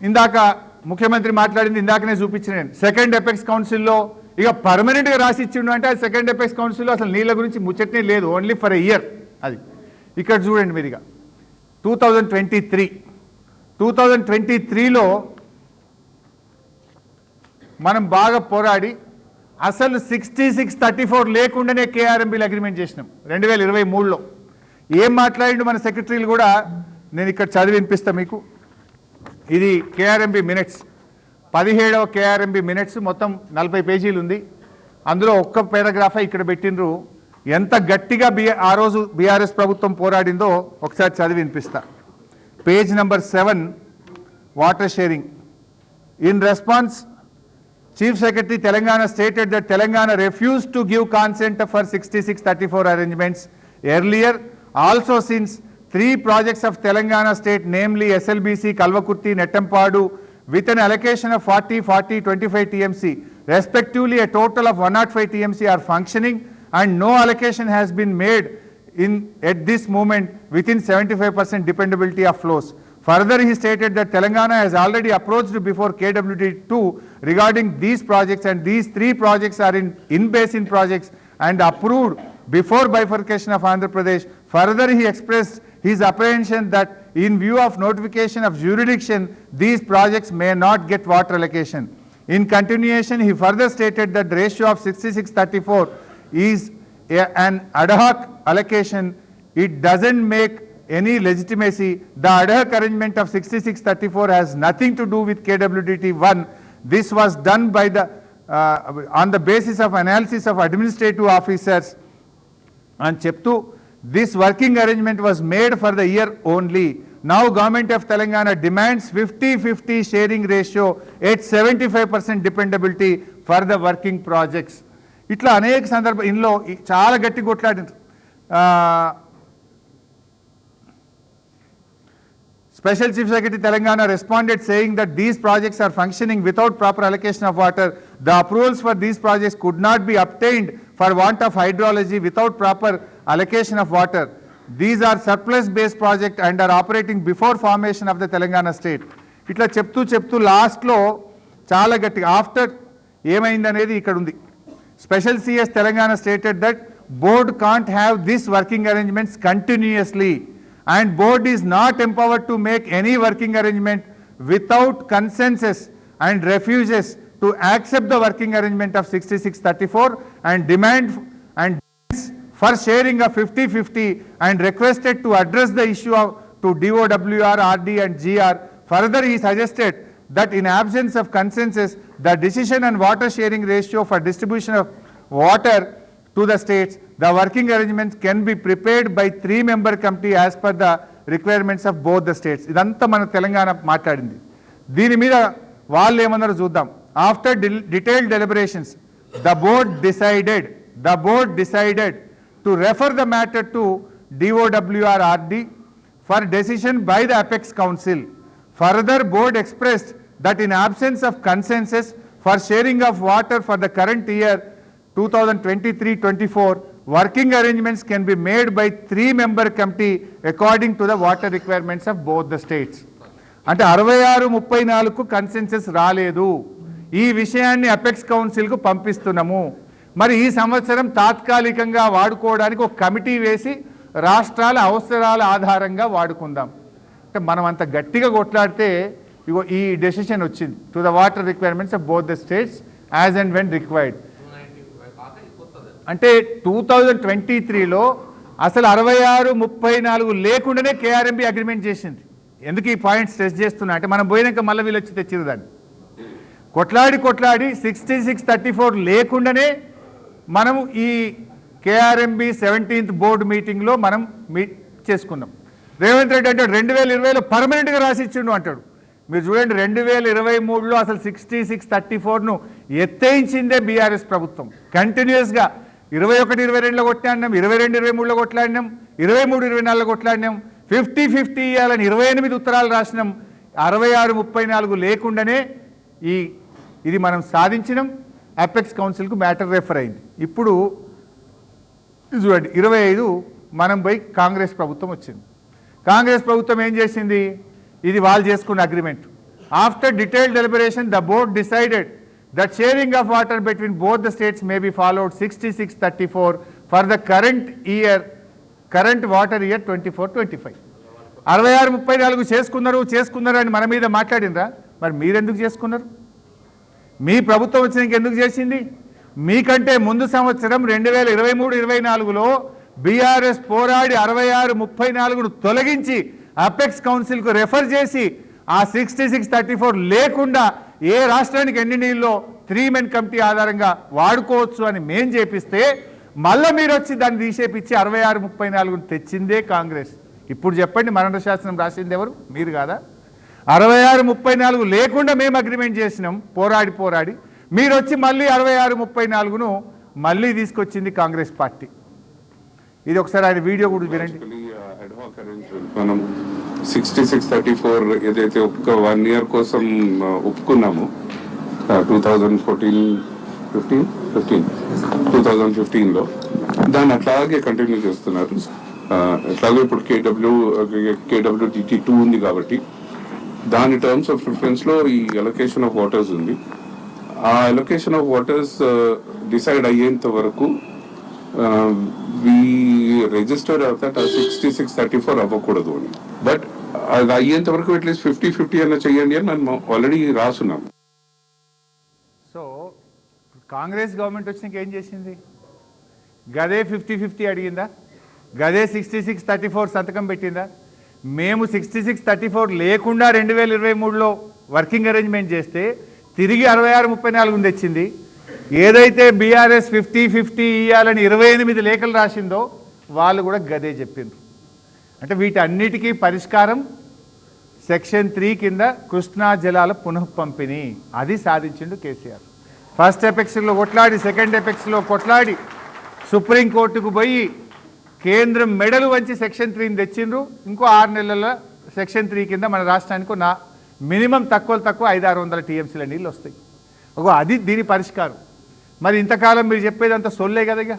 ఇందాక ముఖ్యమంత్రి మాట్లాడింది ఇందాకనే చూపించిన నేను. సెకండ్ ఎపెక్స్ కౌన్సిల్లో ఇక పర్మనెంట్గా రాసి ఇచ్చిండు అంటే అది సెకండ్ ఎపెక్స్ కౌన్సిల్లో అసలు నీళ్ళ గురించి ముచ్చటనే లేదు ఓన్లీ ఫర్ ఎ ఇయర్ అది. ఇక్కడ చూడండి మీరు ఇక. Two thousand twenty three two thousand twenty త్రీలో మనం బాగా పోరాడి అసలు సిక్స్టీ సిక్స్ థర్టీ ఫోర్ లేకుండానే కేఆర్ఎంబీలు అగ్రిమెంట్ చేసినాం రెండు వేల ఇరవై మూడులో. ఏం మాట్లాడిండు మన సెక్రటరీలు కూడా? నేను ఇక్కడ చదివి వినిపిస్తా మీకు. ఇది కేఆర్ఎంపి మినిట్స్. పదిహేడవ కేఆర్ఎంపి మినిట్స్ మొత్తం నలభై పేజీలు ఉంది. అందులో ఒక్క పారాగ్రాఫే ఇక్కడ పెట్టినరు ఎంత గట్టిగా బి ఆ రోజు బీఆర్ఎస్ ప్రభుత్వం పోరాడిందో ఒకసారి చదివి వినిపిస్తా. Page number seven water sharing. In response Chief the Telangana refuse to Telangana refused to give consent for 6634 arrangements earlier. Also since three projects of Telangana state, namely SLBC, Kalvakurti, Nettampadu, with an allocation of 40, 40, 25 TMC, respectively a total of 105 TMC are functioning and no allocation has been made in, at this moment within 75% dependability of flows. Further, he stated that Telangana has already approached before KWD2 regarding these projects and these three projects are in in-basin projects and approved before bifurcation of Andhra Pradesh. Further, he expressed his apprehension that in view of notification of jurisdiction, these projects may not get water allocation. In continuation, he further stated that the ratio of 6634 is a- an ad hoc allocation. It doesn't make any legitimacy. The ad hoc arrangement of 6634 has nothing to do with KWDT 1. This was done by the, uh, on the basis of analysis of administrative officers అని చెప్తూ this working arrangement was made for the year only now government of telangana demands fifty fifty sharing ratio at seventy five percent dependability for the working projects ఇట్లా అనేక సందర్భ ఇందులో చాలా గట్టి కొట్లాడినారు Special Chief Secretary Telangana responded saying that these projects are functioning without proper allocation of water. The approvals for these projects could not be obtained for want of hydrology without proper allocation of water. These are surplus based projects and are operating before formation of the Telangana state. ఇట్లా చెప్తూ చెప్తూ లాస్ట్లో చాలా గట్టిగా after ఏమైందనేది ఇక్కడ ఉంది special CS Telangana stated that board can't have this working arrangements continuously and board is not empowered to make any working arrangement without consensus and refuses to accept the working arrangement of 6634 and demand and for sharing of 50-50 and requested to address the issue of, to DOWR, RD and GR. Further, he suggested that in absence of consensus, the decision on water sharing ratio for distribution of water to the states, the working arrangements can be prepared by three-member committee as per the requirements of both the states. ఇదంతా మన తెలంగాణ మాట్లాడింది దీని మీద వాళ్ళు ఏమన్నారో చూద్దాం after detailed deliberations the board decided the board decided to refer the matter to DoWRRD for decision by the apex council further board expressed that in absence of consensus for sharing of water for the current year two thousand twenty three twenty four working arrangements can be made by three member committee according to the water requirements of both the states అంటే అరవై ఆరు ముప్పై నాలుగు consensus రాలేదు. ఈ విషయాన్ని apex కౌన్సిల్కు పంపిస్తున్నాము. మరి ఈ సంవత్సరం తాత్కాలికంగా వాడుకోవడానికి ఒక కమిటీ వేసి రాష్ట్రాల అవసరాల ఆధారంగా వాడుకుందాం. అంటే మనం అంత గట్టిగా కొట్లాడితే ఇగో ఈ డెసిషన్ వచ్చింది. To the water requirements of both the states as and when required. అంటే టూ థౌజండ్ ట్వంటీ త్రీలో అసలు అరవై ఆరు ముప్పై నాలుగు లేకుండానే కేఆర్ఎంబి అగ్రిమెంట్ చేసింది. ఎందుకు ఈ పాయింట్ స్ట్రెస్ చేస్తున్నా? అంటే మనం పోయినాక మళ్ళీ వీళ్ళు వచ్చి తెచ్చిరు దాన్ని. కొట్లాడి కొట్లాడి సిక్స్టీ సిక్స్ థర్టీ ఫోర్ లేకుండానే మనము ఈ కేఆర్ఎంబి సెవెంటీన్త్ బోర్డు మీటింగ్లో మనం మీట్ చేసుకున్నాం. రేవంత్ రెడ్డి అంటాడు రెండు వేల ఇరవైలో పర్మనెంట్గా రాసిచ్చిండు అంటాడు. మీరు చూడండి రెండు వేల ఇరవై మూడులో అసలు సిక్స్టీ సిక్స్ థర్టీ ఫోర్ను ఎత్తేయించిందే బీఆర్ఎస్ ప్రభుత్వం. కంటిన్యూస్గా ఇరవై ఒకటి ఇరవై రెండులో కొట్లాడినాం ఇరవై రెండు ఇరవై మూడులో కొట్లాడినాం ఇరవై మూడు ఇరవై నాలుగులో కొట్లాడినాం ఫిఫ్టీ ఫిఫ్టీ ఇవ్వాలని ఇరవై ఎనిమిది ఉత్తరాలు రాసినాం అరవై ఆరు ముప్పై నాలుగు లేకుండానే ఈ ఇది మనం సాధించడం అపెక్స్ కౌన్సిల్కు మ్యాటర్ రెఫర్ అయింది. ఇప్పుడు చూడండి ఇరవై ఐదు మనం పోయి కాంగ్రెస్ ప్రభుత్వం వచ్చింది. కాంగ్రెస్ ప్రభుత్వం ఏం చేసింది? ఇది వాళ్ళు చేసుకున్న agreement After the deliberation, the board decided that sharing of water between both the states may be followed 6634 for the current year, current water year 24-25. అరవై ఆరు ముప్పై నాలుగు చేసుకున్నారు చేసుకున్నారు అని మన మీద మాట్లాడినరా మరి మీరెందుకు చేసుకున్నారు? మీ ప్రభుత్వం వచ్చినాక ఎందుకు చేసింది? మీకంటే ముందు సంవత్సరం రెండు వేల ఇరవై మూడు ఇరవై నాలుగులో బీఆర్ఎస్ పోరాడి అరవై ఆరు ముప్పై నాలుగును తొలగించి అపెక్స్ కౌన్సిల్కు రెఫర్ చేసి ఆ సిక్స్టీ సిక్స్ థర్టీ ఫోర్ లేకుండా ఏ రాష్ట్రానికి ఎన్ని నీళ్ళలో త్రీ మెన్ కమిటీ ఆధారంగా వాడుకోవచ్చు అని మేం చేపిస్తే మళ్ళీ మీరు వచ్చి దాన్ని తీసేపిచ్చి అరవై ఆరు ముప్పై నాలుగును తెచ్చిందే కాంగ్రెస్. ఇప్పుడు చెప్పండి మరణ శాసనం రాసింది ఎవరు? మీరు కాదా? అరవై ఆరు ముప్పై నాలుగు లేకుండా మేము అగ్రిమెంట్ చేసినాం పోరాడి పోరాడి. మీరు వచ్చి మళ్ళీ అరవై ఆరు ముప్పై నాలుగును మళ్ళీ తీసుకొచ్చింది కాంగ్రెస్ పార్టీ. ఇది ఒకసారి ఆయన వీడియో కూడా వినండి. మనం సిక్స్టీ సిక్స్ థర్టీ ఫోర్ ఏదైతే ఒప్పుకో వన్ ఇయర్ కోసం ఒప్పుకున్నాము two thousand fourteen fifteen fifteen two thousand ఫిఫ్టీన్లో దాన్ని అట్లాగే కంటిన్యూ చేస్తున్నారు. Uh, ఎట్లాగో ఇప్పుడు కేడబ్ల్యూ కేడబ్ల్యూ డిటి టూ ఉంది కాబట్టి దాని టర్మ్స్ ఆఫ్ రిఫరెన్స్లో ఈ ఎలొకేషన్ ఆఫ్ వాటర్స్ ఉంది. ఆ ఎలొకేషన్ ఆఫ్ వాటర్స్ డిసైడ్ అయ్యేంత వరకు వి రిజిస్టర్ అవుతాట్ సిక్స్టీ సిక్స్ థర్టీ ఫోర్ అవ్వకూడదు అని. బట్ అది అయ్యేంత వరకు అట్లీస్ట్ ఫిఫ్టీ ఫిఫ్టీ అన్న చెయ్యండి అని మనం ఆల్రెడీ రాసున్నాం సో కాంగ్రెస్ గవర్నమెంట్ వచ్చినాక ఏం చేసింది? గదే ఫిఫ్టీ ఫిఫ్టీ అడిగిందా? గదే సిక్స్టీ సిక్స్ థర్టీ ఫోర్ సంతకం పెట్టిందా? మేము సిక్స్టీ సిక్స్ థర్టీ ఫోర్ లేకుండా రెండు వేల ఇరవై మూడులో వర్కింగ్ అరేంజ్మెంట్ చేస్తే తిరిగి అరవై ఆరు ముప్పై నాలుగు తెచ్చింది. ఏదైతే బీఆర్ఎస్ ఫిఫ్టీ ఫిఫ్టీ ఇవ్వాలని ఇరవై ఎనిమిది లేఖలు రాసిందో వాళ్ళు కూడా గదే చెప్పిండ్రు. అంటే వీటన్నిటికీ పరిష్కారం సెక్షన్ త్రీ కింద కృష్ణా జలాల పునఃపంపిణీ. అది సాధించిండు కేసీఆర్. ఫస్ట్ ఎపెక్స్లో కొట్లాడి సెకండ్ ఎపెక్స్లో కొట్లాడి సుప్రీంకోర్టుకు పోయి కేంద్రం మెడలు వంచి సెక్షన్ త్రీని తెచ్చిండ్రు. ఇంకో ఆరు నెలల సెక్షన్ త్రీ కింద మన రాష్ట్రానికి నా మినిమం తక్కువ తక్కువ ఐదు ఆరు వందల టీఎంసీల నీళ్ళు వస్తాయి. ఒక అది దీని పరిష్కారం. మరి ఇంతకాలం మీరు చెప్పేదంతా సొల్లే కదా ఇక.